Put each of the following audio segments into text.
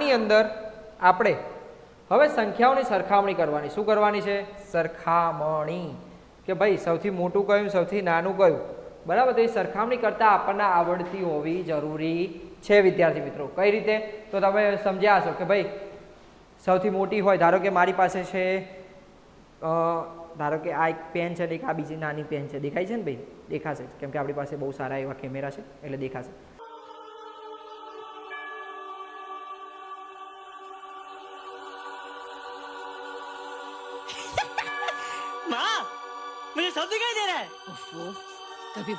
આની અંદર આપણે હવે સંખ્યાઓની સરખામણી કરવાની. શું કરવાની છે? સરખામણી. કે ભાઈ, સૌથી મોટું કયું, સૌથી નાનું કયું? બરાબર? તો એ સરખામણી કરતાં આપણને આવડતી હોવી જરૂરી છે, વિદ્યાર્થી મિત્રો. કઈ રીતે? તો તમે સમજ્યા હશો કે ભાઈ, સૌથી મોટી હોય, ધારો કે મારી પાસે છે ધારો કે આ એક પેન છે એક આ બીજી નાની પેન છે. દેખાય છે ને ભાઈ? દેખાશે. કેમ કે આપણી પાસે બહુ સારા એવા કેમેરા છે, એટલે દેખાશે.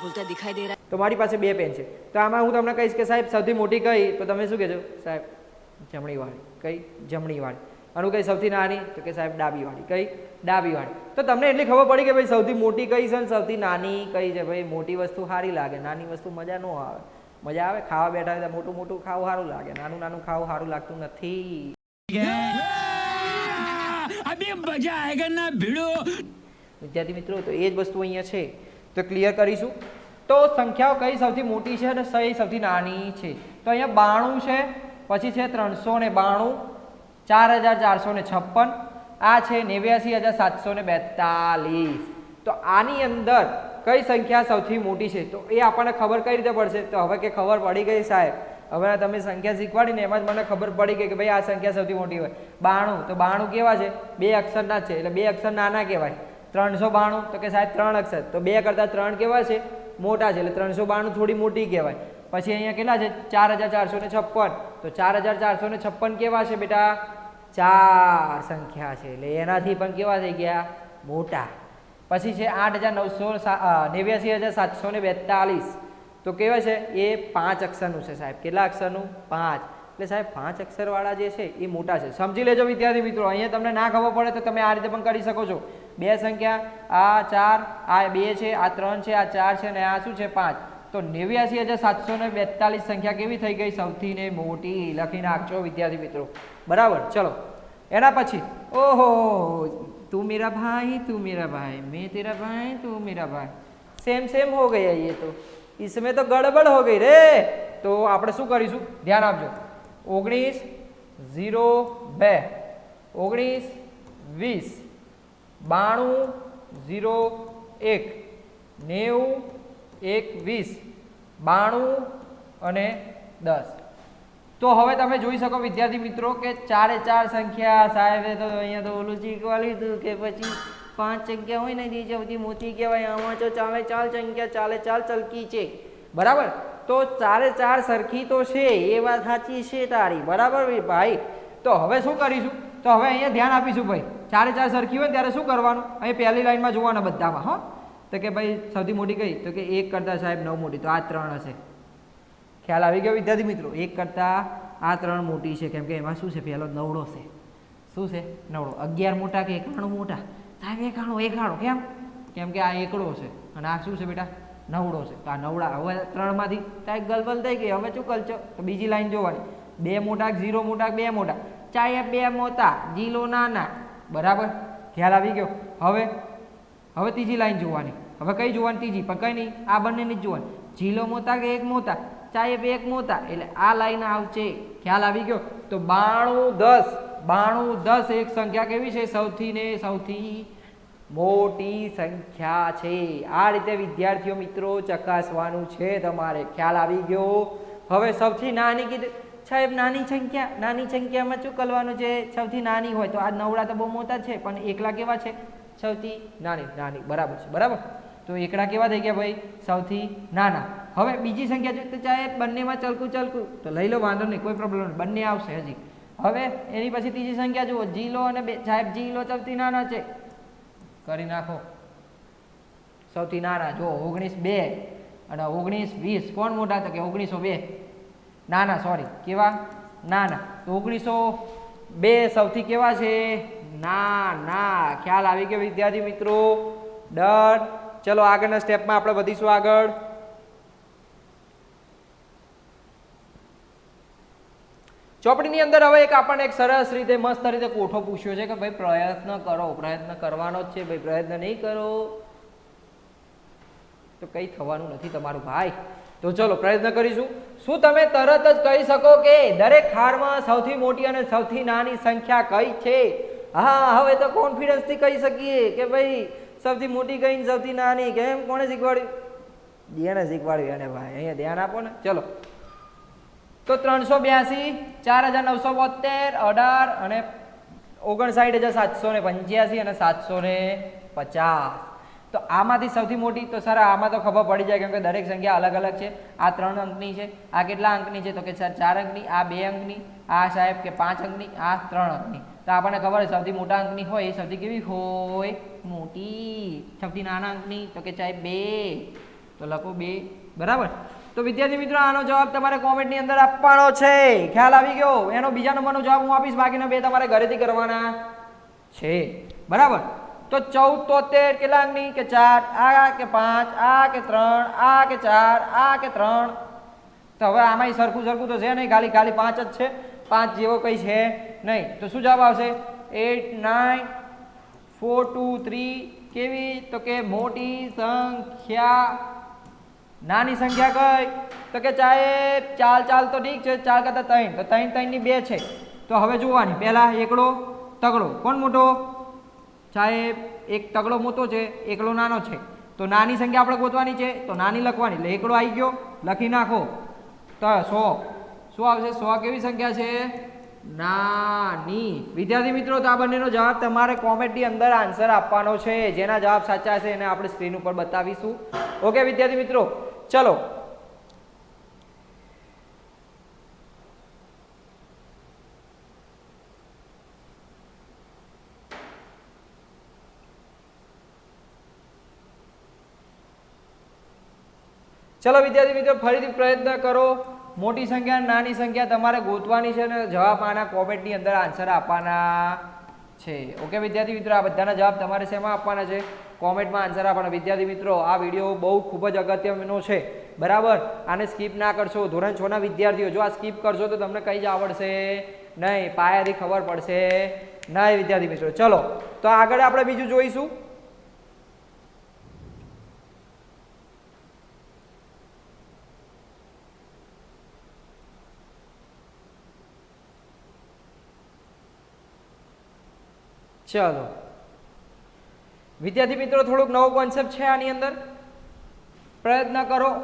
ભૂલતા દિખાઈ દે રહ્યા તો મારી પાસે બે પેન છે. તો આમાં હું તમને કહીશ કે સાહેબ સૌથી મોટી કઈ? તો તમે શું કહેજો? સાહેબ જમણી વાળી કઈ? જમણી વાળી અને કઈ સૌથી નાની? તો કે સાહેબ ડાબી વાળી કઈ? ડાબી વાળી તો તમને એટલી ખબર પડી કે ભાઈ સૌથી મોટી કઈ છે ને સૌથી નાની કઈ છે? ભાઈ મોટી વસ્તુ સારી લાગે નાની વસ્તુ મજા ન આવે. મજા આવે? ખાવા બેઠા હોય મોટું મોટું ખાવું સારું લાગે. નાનું નાનું ખાવું સારું લાગતું નથી. અભી મજા આયેગા ના ભીડો. વિદ્યાર્થી મિત્રો તો એ જ વસ્તુ અહીંયા છે. તો ક્લિયર કરીશું. તો સંખ્યાઓ કઈ સૌથી મોટી છે અને સહી સૌથી નાની છે? તો અહીંયા બાણું છે, પછી છે ત્રણસો ને બાણું, ચાર હજાર ચારસો ને છપ્પન, આ છે નેવ્યાસી હજાર સાતસો ને બેતાલીસ. તો આની અંદર કઈ સંખ્યા સૌથી મોટી છે? તો એ આપણને ખબર કઈ રીતે પડશે? તો હવે કે ખબર પડી ગઈ સાહેબ. હવે તમે સંખ્યા શીખવાડીને એમાં જ મને ખબર પડી ગઈ કે ભાઈ આ સંખ્યા સૌથી મોટી હોય. બાણું, તો બાણું કેવા છે? બે અક્ષરના છે, એટલે બે અક્ષર નાના કહેવાય. ત્રણસો બાણું. તો કે સાહેબ ત્રણ અક્ષર. તો બે કરતાં ત્રણ કેવા છે? મોટા છે. એટલે ત્રણસો બાણું થોડી મોટી કહેવાય. પછી અહીંયા કેટલા છે? ચાર હજાર ચારસો ને છપ્પન. તો ચાર હજાર ચારસો ને છપ્પન કેવા છે બેટા? ચાર સંખ્યા છે. એટલે એનાથી પણ કેવા થઈ ગયા? મોટા. પછી છે આઠ હજાર નવસો નેવ્યાસી હજાર સાતસો ને બેતાલીસ. તો કેવા છે? એ પાંચ અક્ષરનું છે સાહેબ. કેટલા અક્ષરનું? પાંચ. એટલે સાહેબ પાંચ અક્ષરવાળા જે છે એ મોટા છે. સમજી લેજો વિદ્યાર્થી મિત્રો. અહીંયા તમને ના ખબર પડે તો તમે આ રીતે પણ કરી શકો છો. બે સંખ્યા, આ ચાર, આ બે છે, આ ત્રણ છે, આ ચાર છે અને આ શું છે, પાંચ. તો નેવ્યાસી હજાર સાતસો ને બેતાલીસ સંખ્યા કેવી થઈ ગઈ? સૌથીને મોટી લખી નાખજો વિદ્યાર્થી મિત્રો. બરાબર? ચલો. એના પછી, ઓહો, તું મેરા ભાઈ, તું મેરા ભાઈ, મેં તેરા ભાઈ, તું મેરા ભાઈ. સેમ સેમ હો ગયા એ તો. ઈસમે તો ગડબડ હો ગઈ રે. તો આપણે શું કરીશું? ધ્યાન આપજો. ઓગણીસ, ઝીરો, બે. ઓગણીસ, વીસ. બાણું, ઝીરો, એક, નેવું, એક, વીસ, બાણું અને દસ. તો હવે તમે જોઈ શકો વિદ્યાર્થી મિત્રો કે ચારે ચાર સંખ્યા, સાહેબે તો અહીંયા તો ઓલું શીખવા લીધું કે પછી પાંચ સંખ્યા હોય ને નીચે બધી મોતી કહેવાય, આમાં તો ચાલે ચાર સંખ્યા, ચાલે ચાર ચલકી છે. બરાબર? તો ચારે ચાર સરખી તો છે, એ વાત સાચી છે તારી. બરાબર ભાઈ? તો હવે શું કરીશું? તો હવે અહીંયા ધ્યાન આપીશું ભાઈ. ચારે ચાર સરખી હોય ત્યારે શું કરવાનું? અહીં પહેલી લાઈનમાં જોવાના બધામાં, હો. તો કે ભાઈ સૌથી મોટી કઈ? તો કે એક કરતાં સાહેબ નવ મોટી, તો આ ત્રણ હશે. ખ્યાલ આવી ગયો વિદ્યાર્થી મિત્રો? એક કરતાં આ ત્રણ મોટી છે, કેમ કે એમાં શું છે? પહેલો નવડો છે. શું છે? નવડો. અગિયાર મોટા કે એકાણું મોટા? સાહેબ, એકાણું એકાણું, કેમ? કેમ કે આ એકડો છે. અને આ શું છે બેટા? નવડો છે. તો આ નવડા, હવે ત્રણમાંથી ત્યાં ગલબલ થઈ ગઈ. હવે શું કરશો તો બીજી લાઈન જોવાની. બે મોટા ઝીરો મોટા બે મોટા? ચાય બે મોતા, જીલો નાના. બરાબર? ખ્યાલ આવી ગયો? હવે? હવે ત્રીજી લાઈન જોવાની. હવે કઈ જોવાની ત્રીજી? પણ કઈ નહીં, આ બંનેની જ જોવાની. જીલો મોતા કે એક મોતા? ચાય બે એક મોતા? એટલે આ લાઈન આવશે. ખ્યાલ આવી ગયો? તો બાણું દસ. બાણું દસ એક સંખ્યા કેવી છે? સૌથી ને સૌથી મોટી સંખ્યા છે. આ રીતે વિદ્યાર્થીઓ મિત્રો ચકાસવાનું છે તમારે. ખ્યાલ આવી ગયો? હવે સૌથી નાની કીધું સાહેબ, નાની સંખ્યા, નાની સંખ્યામાં ચૂકલવાનું છે? સૌથી નાની હોય તો આ નવડા તો બહુ મોટા છે, પણ એકલા કેવા છે? સૌથી નાની નાની, બરાબર છે, બરાબર? તો એકડા કેવા થઈ ગયા ભાઈ? સૌથી નાના. હવે બીજી સંખ્યા તો ચાહે બંનેમાં ચલકું ચલકું. તો લઈ લો, વાંધો નહીં, કોઈ પ્રોબ્લેમ નહીં, બંને આવશે હજી. હવે એની પછી ત્રીજી સંખ્યા જુઓ જીલો અને બે, સાહેબ જીલો સૌથી નાના છે. કરી નાખો. સૌથી નાના જો ઓગણીસ બે અને ઓગણીસ વીસ. કોણ મોટા હતા કે ઓગણીસો બે? નાના સોરી કેવા? ના તો ઓગણીસો બે સૌથી કેવા છે? ના ના. ખ્યાલ આવી ગયો વિદ્યાર્થી મિત્રો. ડર ચલો, આગળના સ્ટેપમાં આપણે વધીશું આગળ. ચોપડીની અંદર હવે એક આપણને એક સરસ રીતે, મસ્ત રીતે કોઠો પૂછ્યો છે કે ભાઈ, પ્રયત્ન કરો. પ્રયત્ન કરવાનો જ છે. ભાઈ, પ્રયત્ન નહીં કરો. તો કંઈ થવાનું નથી તમારું, ભાઈ. તો ચલો પ્રયત્ન કરીશું. શું તમે તરત જ કહી શકો કે દરેક હારમાં સૌથી મોટી અને સૌથી નાની સંખ્યા કઈ છે? હા, હવે તો કોન્ફિડન્સથી કહી શકીએ કે ભાઈ, સૌથી મોટી કઈ ને સૌથી નાની? કેમ? કોણે શીખવાડ્યું? જેને શીખવાડ્યું એને ભાઈ. અહીંયા ધ્યાન આપો ને. ચલો. તો ત્રણસો બ્યાસી, ચાર હજાર નવસો બોતેર અઢાર અને ઓગણસાઠ હજાર સાતસો ને પંચ્યાસી અને સાતસો ને પચાસ. તો આમાંથી સૌથી મોટી તો સર, આમાં તો ખબર પડી જાય કેમ કે દરેક સંખ્યા અલગ અલગ છે. આ ત્રણ અંકની છે, આ કેટલા અંકની છે? તો કે સર, ચાર અંકની, આ બે અંકની, આ સાહેબ કે પાંચ અંકની, આ ત્રણ અંકની. તો આપણને ખબર સૌથી મોટા અંકની હોય એ સૌથી કેવી હોય? મોટી. સૌથી નાના અંકની, તો કે સાહેબ, બે. તો લખો બે. બરાબર? તો વિદ્યાર્થી મિત્રો, આનો જવાબ તમારે કોમેન્ટની અંદર આપવાનો છે. ખ્યાલ આવી ગયો. એનો બીજા નંબરનો જવાબ હું આપીશ. બાકીના બે તમારે ઘરેથી કરવાના છે. બરાબર? તો ચૌદ તોતેર કેટલા અંકની કે ચાર, આ કે પાંચ, આ કે ત્રણ, આ કે ચાર, આ કે ત્રણ. તો હવે આમાંય સરખું સરખું તો છે નહીં, ખાલી ખાલી પાંચ જ છે. પાંચ જેવો કંઈ છે નહીં. તો શું જવાબ આવશે? Eight nine four two three કેવી? તો કે મોટી સંખ્યા. નાની સંખ્યા કઈ? તો કે ચાહે ચાલ ચાલ તો ઠીક છે, ચાર કરતા ત્રણ. તો ત્રણ ત્રણની બે છે. તો હવે જોવાની. પહેલા એકડો, તગડો. કોણ મોટો? ચાહે એક તગડો મોટો છે એકડો નાનો છે. તો નાની સંખ્યા આપણે ગોતવાની છે, તો નાની લખવાની. એટલે એકડો આવી ગયો, લખી નાખો. તો સો. શું આવશે? સો કેવી સંખ્યા છે? નાની. વિદ્યાર્થી મિત્રો, તો આ બંનેનો જવાબ તમારે કોમેન્ટની અંદર આન્સર આપવાનો છે. જેના જવાબ સાચા છે એને આપણે સ્ક્રીન ઉપર બતાવીશું. ઓકે, વિદ્યાર્થી મિત્રો, ચલો. ચલો વિદ્યાર્થી મિત્રો, ફરીથી પ્રયત્ન કરો. મોટી સંખ્યા, નાની સંખ્યા તમારે ગોતવાની છે અને જવાબ આના કોમેન્ટની અંદર આન્સર આપવાના છે. ઓકે વિદ્યાર્થી મિત્રો, આ બધાના જવાબ તમારે શેમાં આપવાના છે? કોમેન્ટમાં આન્સર આપવાના. વિદ્યાર્થી મિત્રો, આ વીડિયો બહુ ખૂબ જ અગત્યનો છે. બરાબર? આને સ્કીપ ના કરશો. ધોરણ છ ના વિદ્યાર્થીઓ, જો આ સ્કીપ કરશો તો તમને કંઈ જ આવડશે નહીં. પાયાથી ખબર પડશે નહીં, વિદ્યાર્થી મિત્રો. ચલો, તો આગળ આપણે બીજું જોઈશું. ચલો. વિદ્યાર્થી મિત્રો, થોડુંક નવો કોન્સેપ્ટ છે આની અંદર. પ્રયત્ન કરો.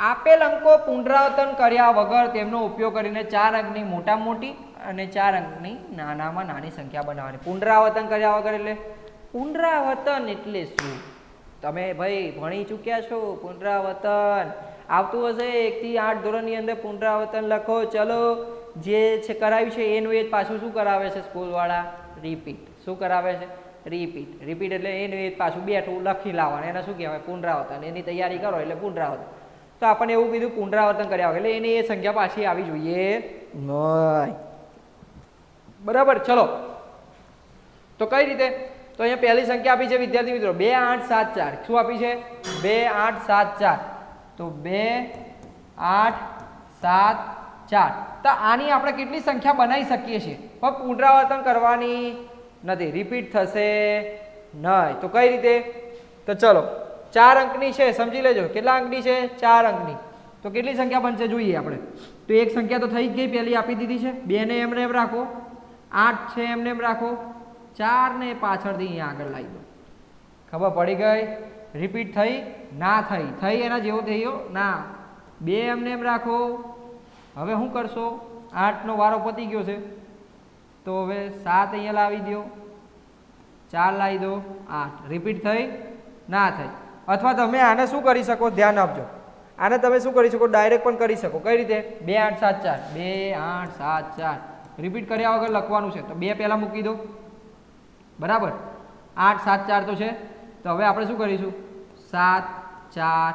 આપેલ અંકો પુનરાવર્તન કર્યા વગર તેમનો ઉપયોગ કરીને ચાર અંકની મોટા મોટી અને ચાર અંકની નાનામાં નાની સંખ્યા બનાવવાની. પુનરાવર્તન કર્યા વગર એટલે? પુનરાવર્તન એટલે શું? તમે ભાઈ ભણી ચૂક્યા છો, પુનરાવર્તન. આવતું હશે એકથી આઠ ધોરણની અંદર પુનરાવર્તન લખો. ચલો, જે છે કરાવ્યું છે, એનું એ પાછું શું કરાવે છે સ્કૂલવાળા? રિપીટ. શું કરાવે છે? રિપીટ રિપીટ એટલે એને પાછું બેઠું લખી લાવવાનું. એને શું કહેવાય? પુનરાવર્તન. એની તૈયારી કરો એટલે પુનરાવર્તન. તો આપણને એવું કીધું, પુનરાવર્તન કર્યા એટલે એની એ સંખ્યા પાછી આવી જોઈએ નહીં. બરાબર? ચલો. તો કઈ રીતે? તો અહીંયા પહેલી સંખ્યા આપી છે વિદ્યાર્થી મિત્રો. બે, આઠ, સાત, ચાર. શું આપી છે? બે, આઠ, સાત, ચાર. તો બે, આઠ, સાત, ચાર. તો આની આપણે કેટલી સંખ્યા બનાવી શકીએ છીએ? પણ પુનરાવર્તન કરવાની નથી. રિપીટ થશે નહીં. તો કઈ રીતે? તો ચલો, ચાર અંકની છે, સમજી લેજો. કેટલા અંકની છે? ચાર અંકની. તો કેટલી સંખ્યા બનશે જોઈએ આપણે. તો એક સંખ્યા તો થઈ જ ગઈ, પહેલી આપી દીધી છે. બેને એમને એમ રાખો. આઠ છે, એમને એમ રાખો. ચાર ને પાછળથી અહીંયા આગળ લાવી દો. ખબર પડી ગઈ? રિપીટ થઈ? ના થઈ. થઈ એના જેવો થયો ના. બે એમને એમ રાખો. હવે શું કરશો? આઠનો વારો પતી ગયો છે. તો હવે સાત અહીંયા લાવી દો ચાર લાવી દો. આઠ. રિપીટ થઈ? ના થઈ. અથવા તમે આને શું કરી શકો? ધ્યાન આપજો. આને તમે શું કરી શકો? ડાયરેક્ટ પણ કરી શકો. કઈ રીતે? બે, આઠ, સાત, ચાર. બે, આઠ, સાત, ચાર. રિપીટ કર્યા વગર લખવાનું છે. તો બે પહેલાં મૂકી દો. બરાબર? આઠ, સાત, ચાર તો છે. તો હવે આપણે શું કરીશું? સાત, ચાર,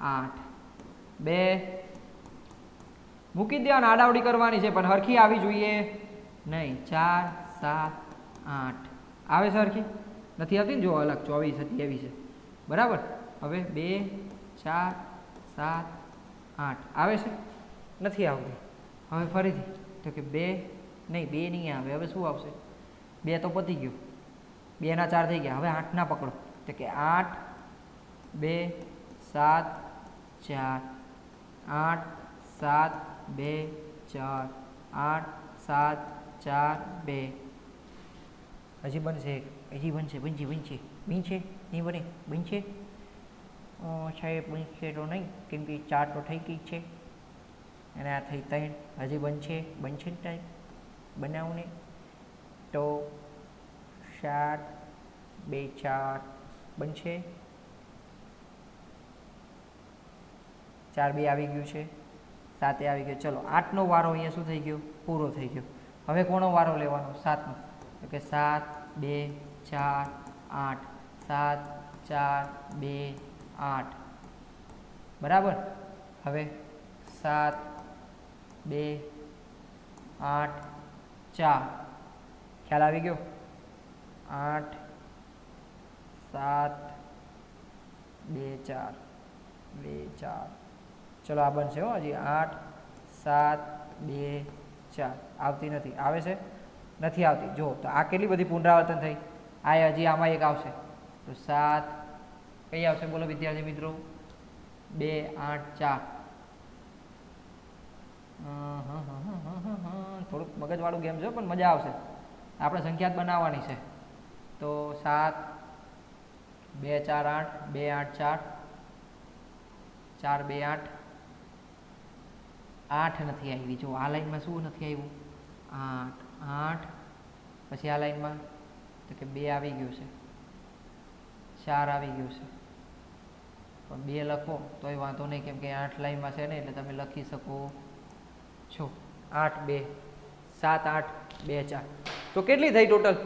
આઠ. બે. મૂકી દેવાના આડાવડી કરવાની છે, પણ હરખી આવી જોઈએ. નહીં, ચાર, સાત, આઠ. આવે સરખી? નથી આવતી ને? જો અલગ, ચોવીસ હતી, એવી છે. બરાબર? હવે બે, ચાર, સાત, આઠ. આવે છે? નથી આવતી. હવે ફરીથી. તો કે બે, નહીં બે નહીં આવે. હવે શું આવશે? બે તો પતી ગયું. બેના ચાર થઈ ગયા. હવે આઠના પકડો. તો કે આઠ, બે, સાત, ચાર. આઠ, સાત, બે, ચાર. આઠ, સાત ચાર, બે. હજી બનશે હજી બનશે બનશે બનશે. બનશે? નહીં બને? બનશે? સાહેબ, બનશે તો નહીં, કેમ કે ચાર તો થઈ ગઈ છે. અને આ થઈ ત્રણ. હજી બનશે? બનશે ને ટાઈમ બનાવું ને તો સાત, બે, ચાર. બનશે? ચાર, બે આવી ગયું છે. સાતે આવી ગયો. ચલો, આઠનો વારો અહીંયા શું થઈ ગયો? પૂરો થઈ ગયો. હવે કોનો વારો લેવાનો? સાતનો તો કે સાત, બે, ચાર, આઠ. સાત, ચાર, બે, આઠ. બરાબર? હવે સાત, બે, આઠ, ચાર. ખ્યાલ આવી ગયો? આઠ, સાત, બે, ચાર. બે, ચાર. ચલો આ બનશે હો હજી. આઠ, સાત, બે ચાર આવતી નથી. આવે છે? નથી આવતી. જો, તો આ કેટલી બધી પુનરાવર્તન થઈ? આ હજી આમાં એક આવશે. તો સાત, કઈ આવશે? બોલો વિદ્યાર્થી મિત્રો. બે, આઠ, ચાર. થોડુંક મગજવાળું ગેમ છે પણ મજા આવશે. આપણે સંખ્યા બનાવવાની છે. તો સાત, બે, ચાર, આઠ, બે, આઠ, ચાર. ચાર, બે, આઠ. આઠ નથી આવી. જો આ લાઈનમાં શું નથી આવ્યું? આઠ. આઠ. પછી આ લાઈનમાં? તો કે બે આવી ગયું છે. ચાર આવી ગયું છે. પણ બે લખો, તોય વાંધો નહીં, કેમ કે આઠ લાઈનમાં છે ને, એટલે તમે લખી શકો છો. આઠ, બે. સાત, આઠ, બે, ચાર. તો કેટલી થઈ ટોટલ?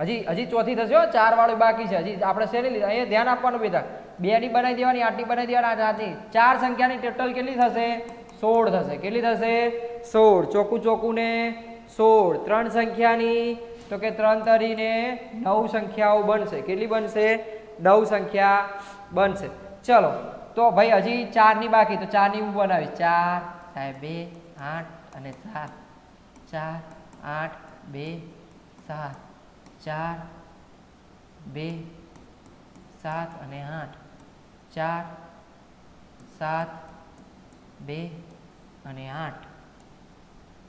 હજી હજી ચોથી થશે હો, ચાર વાળું બાકી છે. હજી આપણે શેની લીધા અહીંયા ધ્યાન આપવાનું બેટા. બે ની બનાવી દેવાની આઠની બનાવી દેવાની આઠ ચાર સંખ્યાની ટોટલ કેટલી થશે? સોળ થશે. કેટલી થશે? સોળ. ચોખ્ખું ચોખ્ખું ને સોળ. ત્રણ સંખ્યાની, તો કે ત્રણ તરીને નવ સંખ્યાઓ બનશે. કેટલી બનશે? નવ સંખ્યા બનશે. ચલો, તો ભાઈ હજી ચારની બાકી, તો ચારની હું બનાવીશ. ચાર, સાહેબ, બે, આઠ અને સાત. ચાર, આઠ, બે, સાત. ચાર, બે, સાત અને આઠ. ચાર, સાત બે અને આઠ.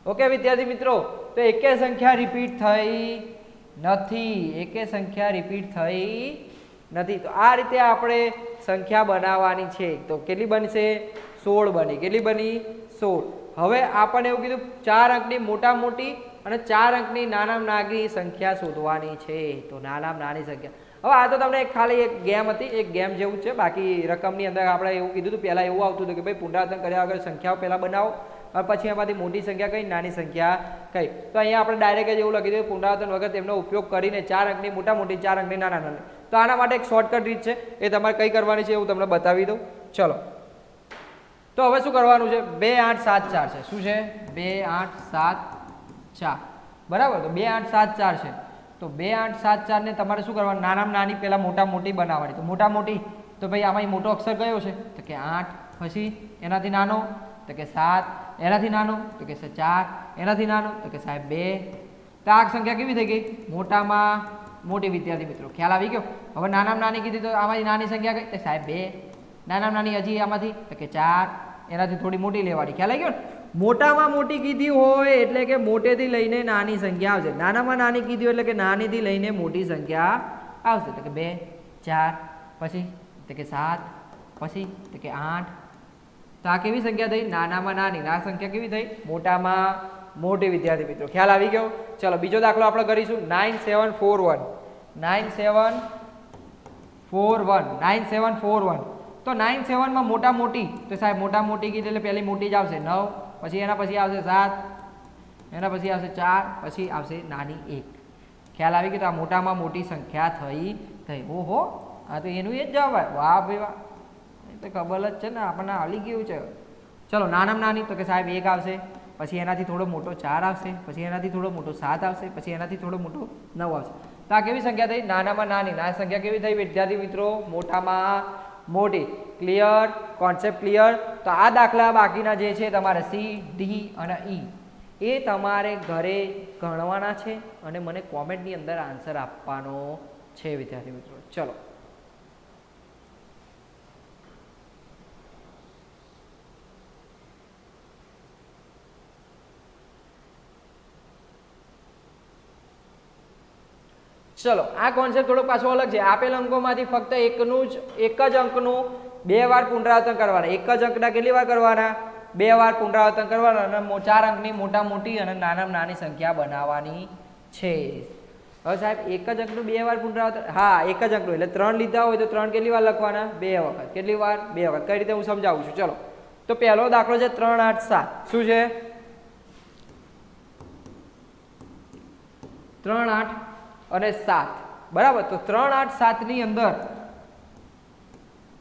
ઓકે, વિદ્યાર્થી મિત્રો, તો એકે સંખ્યા રિપીટ થઈ નથી. એકે સંખ્યા રિપીટ થઈ નથી. તો આ રીતે આપણે સંખ્યા બનાવવાની છે. તો કેટલી બનશે? સોળ બની. કેટલી બની? સોળ. હવે આપણને એવું કીધું, ચાર અંકની મોટા મોટી અને ચાર અંકની નાનામાં નાની સંખ્યા શોધવાની છે. તો નાનામાં નાની સંખ્યા. હવે આ તો તમને એક ખાલી એક ગેમ હતી, એક ગેમ જેવું છે. બાકી રકમની અંદર આપણે એવું કીધું હતું, પહેલાં એવું આવતું હતું કે ભાઈ પુનરાવર્તન કર્યા વગર સંખ્યાઓ પહેલાં બનાવો અને પછી એમાંથી મોટી સંખ્યા કઈ, નાની સંખ્યા કઈ. તો અહીંયા આપણે ડાયરેક્ટ જ એવું લખી દીધું, પુનરાવર્તન વગર તેમનો ઉપયોગ કરીને ચાર અંકની મોટા મોટી ચાર અંકની નાના નાની તો આના માટે એક શોર્ટકટ રીત છે, એ તમારે કઈ કરવાની છે એવું તમને બતાવી દઉં. ચલો. તો હવે શું કરવાનું છે? બે આઠ સાત ચાર છે. શું છે? બે આઠ સાત ચાર. બરાબર? તો બે આઠ સાત ચાર છે. તો બે આઠ સાત ચારને તમારે શું કરવાનું? નાનામાં નાની પહેલાં મોટા મોટી બનાવવાની. તો મોટા મોટી તો ભાઈ આમાં મોટો અક્ષર કયો છે? તો કે આઠ, પછી એનાથી નાનો, તો કે સાત, એનાથી નાનો, તો કે ચાર, એનાથી નાનો, તો કે સાહેબ બે. તો આ સંખ્યા કેવી થઈ ગઈ? મોટામાં મોટી વિદ્યાર્થી મિત્રો, ખ્યાલ આવી ગયો? હવે નાનામાં નાની કીધી તો આમાંથી નાની સંખ્યા કઈ? સાહેબ બે. નાનામાં નાની હજી આમાંથી, તો કે ચાર, એનાથી થોડી મોટી લેવાની. ખ્યાલ આવી ગયો મોટામાં મોટી કીધી હોય એટલે કે મોટેથી લઈને નાની સંખ્યા આવશે. નાનામાં નાની કીધી એટલે કે નાનીથી લઈને મોટી સંખ્યા આવશે. એટલે કે બે, ચાર, પછી તો કે સાત, પછી તો કે આઠ. તો આ કેવી સંખ્યા થઈ? નાનામાં નાની. આ સંખ્યા કેવી થઈ? મોટામાં મોટી વિદ્યાર્થી મિત્રો. ખ્યાલ આવી ગયો? ચલો, બીજો દાખલો આપણે કરીશું. Nine seven four one nine seven four one nine seven four one તો નાઇન સેવનમાં મોટા મોટી. તો સાહેબ, મોટા મોટી કીધી એટલે પહેલી મોટી જ આવશે. નવ પછી એના પછી આવશે સાત, એના પછી આવશે ચાર, પછી આવશે નાની એક. ખ્યાલ આવી ગયો તો આ મોટામાં મોટી સંખ્યા થઈ થઈ. ઓહો, આ તો એનું એ જ જવાબ આવે. વાહ ભાઈ વાહ. એ તો ખબર જ છે ને, આપણને આવી ગયું છે. ચલો, નાનામાં નાની તો કે સાહેબ એક આવશે, પછી એનાથી થોડો મોટો ચાર આવશે, પછી એનાથી થોડો મોટો સાત આવશે, પછી એનાથી થોડો મોટો નવ આવશે. તો આ કેવી સંખ્યા થઈ? નાનામાં નાની. નાની સંખ્યા કેવી થઈ વિદ્યાર્થી મિત્રો? મોટામાં મોટી. ક્લિયર કોન્સેપ્ટ ક્લિયર તો આ દાખલા બાકીના જે છે તમારે સી ડી અને ઈ એ તમારે ઘરે ગણવાના છે અને મને કોમેન્ટની અંદર આન્સર આપવાનો છે, વિદ્યાર્થી મિત્રો. ચલો. ચલો, આ કોન્સેપ્ટ થોડોક પાછો અલગ છે. આપેલ અંકોમાંથી ફક્ત એકનું જ, એક જ અંકનું બે વાર પુનરાવર્તન કરવાના. એક જ અંકના કેટલી વાર કરવાના? બે વાર પુનરાવર્તન કરવાના અને ચાર અંકની મોટા મોટી અને નાનામાં નાની સંખ્યા બનાવવાની છે. હવે સાહેબ, એક જ અંકનું બે વાર પુનરાવર્તન હા, એક જ અંકનું. એટલે ત્રણ લીધા હોય તો ત્રણ કેટલી વાર લખવાના? બે વખત. કેટલી વાર? બે વખત. કઈ રીતે હું સમજાવું છું? ચલો. તો પહેલો દાખલો છે ત્રણ આઠ સાત. શું છે? ત્રણ આઠ અને સાત. બરાબર? તો ત્રણ આઠ સાતની અંદર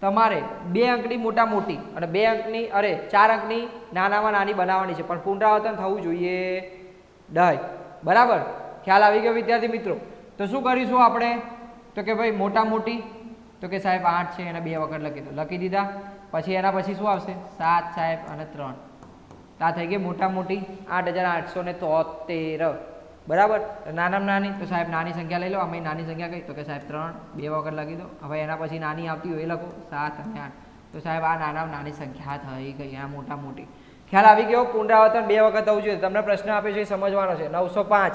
તમારે બે અંકની મોટા મોટી અને બે અંકની અરે ચાર અંકની નાનામાં નાની બનાવવાની છે. પણ પુનરાવર્તન થવું જોઈએ. ડાય. બરાબર? ખ્યાલ આવી ગયો વિદ્યાર્થી મિત્રો? તો શું કરીશું આપણે? તો કે ભાઈ મોટા મોટી, તો કે સાહેબ આઠ છે, એને બે વખત લખી દો. લખી દીધા. પછી એના પછી શું આવશે? સાત, સાહેબ અને ત્રણ. આ થઈ ગઈ મોટા મોટી આઠ હજાર આઠસો ને તોતેર. બરાબર? નાનામાં નાની, તો સાહેબ નાની સંખ્યા લઈ લો. અમે નાની સંખ્યા કઈ તો કે સાહેબ ત્રણ, બે વખત લખી દો. હવે એના પછી નાની આવતી હોય એ લખો. સાત અને આઠ. તો સાહેબ આ નાનામાં નાની સંખ્યા થઈ ગઈ, આ મોટા મોટી. ખ્યાલ આવી ગયો? પુનરાવર્તન બે વખત થવું જોઈએ. તમને પ્રશ્ન આપ્યો છે એ સમજવાનો છે. નવસો પાંચ.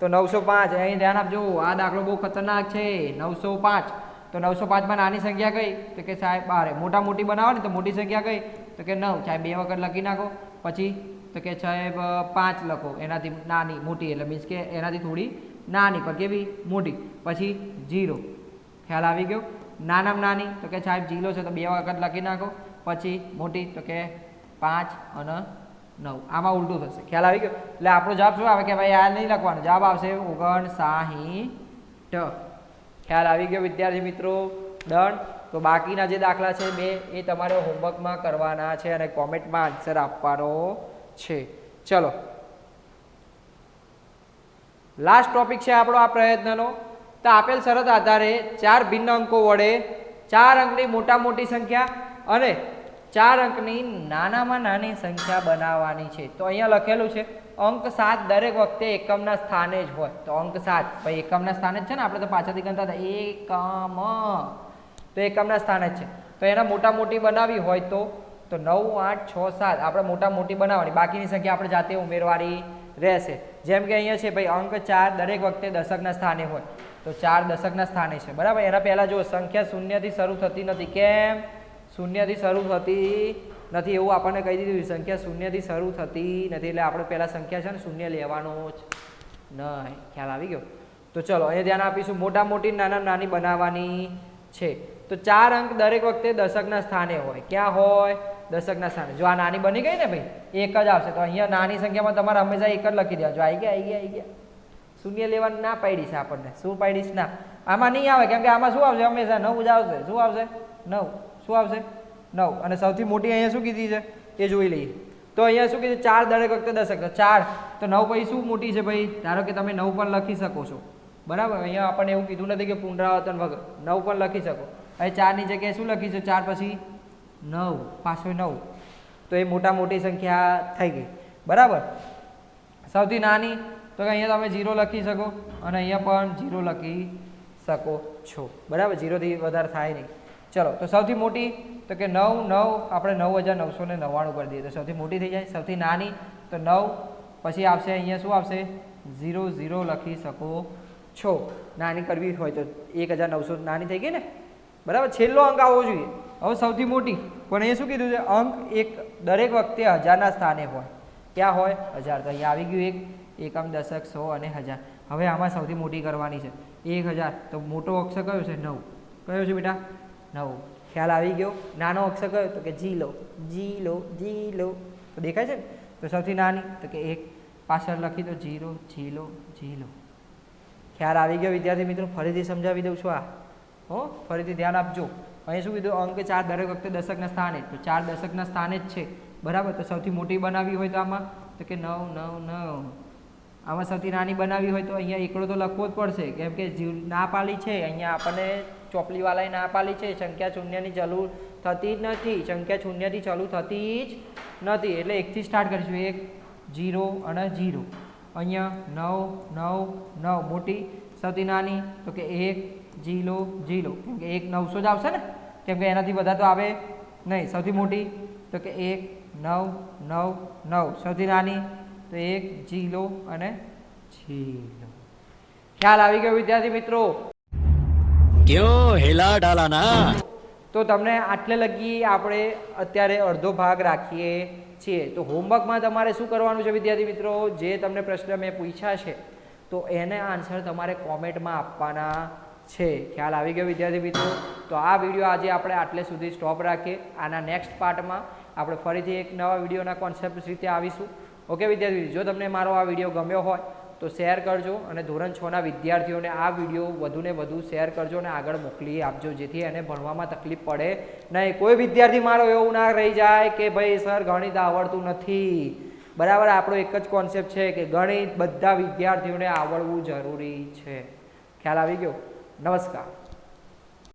તો નવસો પાંચ. અહીં ધ્યાન આપજો. આ દાખલો બહુ ખતરનાક છે. નવસો પાંચ. તો નવસો પાંચમાં નાની સંખ્યા કઈ? તો કે સાહેબ બારે. મોટા મોટી બનાવો ને તો મોટી સંખ્યા કઈ? તો કે નવ. સાહેબ બે વખત લખી નાખો. પછી તો કે સાહેબ પાંચ લખો. એનાથી નાની, મોટી એટલે મીન્સ કે એનાથી થોડી નાની, પણ કેવી? મોટી. પછી જીરો. ખ્યાલ આવી ગયો? નાનામાં નાની, તો કે સાહેબ જીરો છે તો બે વખત લખી નાખો. પછી મોટી, તો કે પાંચ અને નવ. આમાં ઉલટું થશે. ખ્યાલ આવી ગયો? એટલે આપણો જવાબ શું આવે કે ભાઈ આ નહીં લખવાનો? જવાબ આવશે ઓગણસાહીઠ. ખ્યાલ આવી ગયો વિદ્યાર્થી મિત્રો? ડન તો બાકીના જે દાખલા છે બે, એ તમારે હોમવર્કમાં કરવાના છે અને કોમેન્ટમાં આન્સર આપવાનો છે. ચલો. લાસ્ટ ટોપિક છે આપણો આ પ્રયત્નનો. તો આપેલ શરત આધારે ચાર ભિન્ન અંકો વડે ચાર અંકની મોટા મોટી સંખ્યા અને ચાર અંકની નાનામાં નાની સંખ્યા બનાવવાની છે. તો અહીંયા લખેલું છે, અંક સાત દરેક વખતે એકમના સ્થાને જ હોય. તો અંક સાત, ભાઈ એકમના સ્થાને જ છે ને? આપણે તો પાછળથી ગણતા હતા. એકમ. તો એકમના સ્થાને જ છે. તો એના મોટા મોટી બનાવવી હોય તો તો નવ, આઠ, છ, સાત આપણે મોટા મોટી બનાવવાની. બાકીની સંખ્યા આપણે જાતે ઉમેરવાની રહેશે. જેમ કે અહીંયા છે ભાઈ, અંક ચાર દરેક વખતે દશકના સ્થાને હોય. તો ચાર દશકના સ્થાને છે. બરાબર? એના પહેલાં જો સંખ્યા શૂન્યથી શરૂ થતી નથી. કેમ? શૂન્યથી શરૂ થતી નથી એવું આપણને કહી દીધું. સંખ્યા શૂન્યથી શરૂ થતી નથી એટલે આપણે પહેલાં સંખ્યા છે ને શૂન્ય લેવાનો જ નહીં. ખ્યાલ આવી ગયો? તો ચલો, અહીંયા ધ્યાન આપીશું. મોટા મોટી નાના, નાની બનાવવાની છે. તો ચાર અંક દરેક વખતે દશકના સ્થાને હોય. ક્યાં હોય? દશકના સ્થાને જો આ નાની બની ગઈ ને ભાઈ, એક જ આવશે. તો અહીંયા નાની સંખ્યામાં તમારે હંમેશા એક જ લખી દેવા જો આવી ગયા આવી ગયા આવી ગયા. શૂન્ય લેવાનું ના પાડીશ આપણને. શું પાડીશ? ના. આમાં નહીં આવે, કેમ કે આમાં શું આવશે? હંમેશા નવ જ આવશે. શું આવશે? નવ. શું આવશે? નવ. અને સૌથી મોટી અહીંયા શું કીધી છે? એ જોઈ લઈએ. તો અહીંયા શું કીધું? ચાર દરેક વખતે દશક. ચાર. તો નવ પછી શું મોટી છે ભાઈ? ધારો કે તમે નવ પણ લખી શકો છો. બરાબર? અહીંયા આપણને એવું કીધું નથી કે પુનરાવર્તન વગર. નવ પણ લખી શકો. અહીં ચારની જગ્યાએ શું લખીશું ચાર પછી નવ પાંચસો નવ. તો એ મોટા મોટી સંખ્યા થઈ ગઈ. બરાબર? સૌથી નાની, તો કે અહીંયા તમે જીરો લખી શકો અને અહીંયા પણ જીરો લખી શકો છો. બરાબર? જીરોથી વધારે થાય નહીં. ચલો, તો સૌથી મોટી, તો કે નવ નવ, આપણે નવ હજાર નવસો ને નવ્વાણું કરી દઈએ. તો સૌથી મોટી થઈ જાય. સૌથી નાની, તો નવ. પછી આવશે અહીંયા શું આવશે? ઝીરો ઝીરો લખી શકો છો. નાની કરવી હોય તો એક હજાર નવસો નાની થઈ ગઈ ને? બરાબર? છેલ્લો અંક આવવો જોઈએ. હવે સૌથી મોટી પણ એ શું કીધું છે? અંક એક દરેક વખતે હજારના સ્થાને હોય. ક્યાં હોય? હજાર. તો અહીંયા આવી ગયું એક. એકમ દશક સો અને હજાર. હવે આમાં સૌથી મોટી કરવાની છે. એક હજાર. તો મોટો અક્ષર કયો છે? નવ. કયો છે બેટા? નવ. ખ્યાલ આવી ગયો? નાનો અક્ષર કયો? તો કે જી લો જી લો જી લો તો દેખાય છે ને? તો સૌથી નાની. તો કે એક. પાછળ લખી દો. જીરો જીલો જીલો ખ્યાલ આવી ગયો વિદ્યાર્થી મિત્રો? ફરીથી સમજાવી દઉં છું આ. હો? ફરીથી ધ્યાન આપજો. અહીં શું કીધું? અંક ચાર દરેક વખતે દશકના સ્થાને તો ચાર દશકના સ્થાને જ છે. બરાબર? તો સૌથી મોટી બનાવવી હોય તો આમાં? તો કે નવ નવ નવ. આમાં સૌથી નાની બનાવવી હોય તો અહીંયા એકડો તો લખવો જ પડશે. કેમ કે જીવ ના પાલી છે. અહીંયા આપણને ચોપલીવાળાએ ના પાલી છે. સંખ્યા શૂન્યની ચાલુ થતી જ નથી. સંખ્યા શૂન્યથી ચાલુ થતી જ નથી. એટલે એકથી સ્ટાર્ટ કરીશું. એક, જીરો અને જીરો. અહીંયા નવ નવ નવ. મોટી સૌથી નાની. તો કે એક જીલો જીલો કેમ કે એક નવસો જ આવશે ને? કેમ કે એનાથી બધા તો આવે નહીં. સૌથી મોટી તો કે એક નવ નવ નવ. સૌથી નાની તો એક જીલો અને જીલો ખ્યાલ આવી ગયો વિદ્યાર્થી મિત્રો? કયો હેલા ડાલાના? તો તમને આટલે લગી આપણે અત્યારે અડધો ભાગ રાખીએ છીએ. તો હોમવર્કમાં તમારે શું કરવાનું છે વિદ્યાર્થી મિત્રો? જે તમને પ્રશ્ન મેં પૂછ્યા છે તો એને આન્સર તમારે કોમેન્ટમાં આપવાના છે. ખ્યાલ આવી ગયો વિદ્યાર્થી મિત્રો? તો આ વીડિયો આજે આપણે આટલે સુધી સ્ટોપ રાખીએ. આના નેક્સ્ટ પાર્ટમાં આપણે ફરીથી એક નવા વિડીયોના કોન્સેપ્ટ રીતે આવીશું. ઓકે વિદ્યાર્થી જો તમને મારો આ વીડિયો ગમ્યો હોય, તો શેર કરજો અને ધોરણ છના વિદ્યાર્થીઓને આ વીડિયો વધુને વધુ શેર કરજો અને આગળ મોકલી આપજો, જેથી એને ભણવામાં તકલીફ પડે નહીં. કોઈ વિદ્યાર્થી મારો એવું ના રહી જાય કે ભાઈ, સર, ગણિત આવડતું નથી. બરાબર, આપણો એક જ કોન્સેપ્ટ છે કે ગણિત બધા વિદ્યાર્થીઓને આવડવું જરૂરી છે. ખ્યાલ આવી ગયો? नमस्कार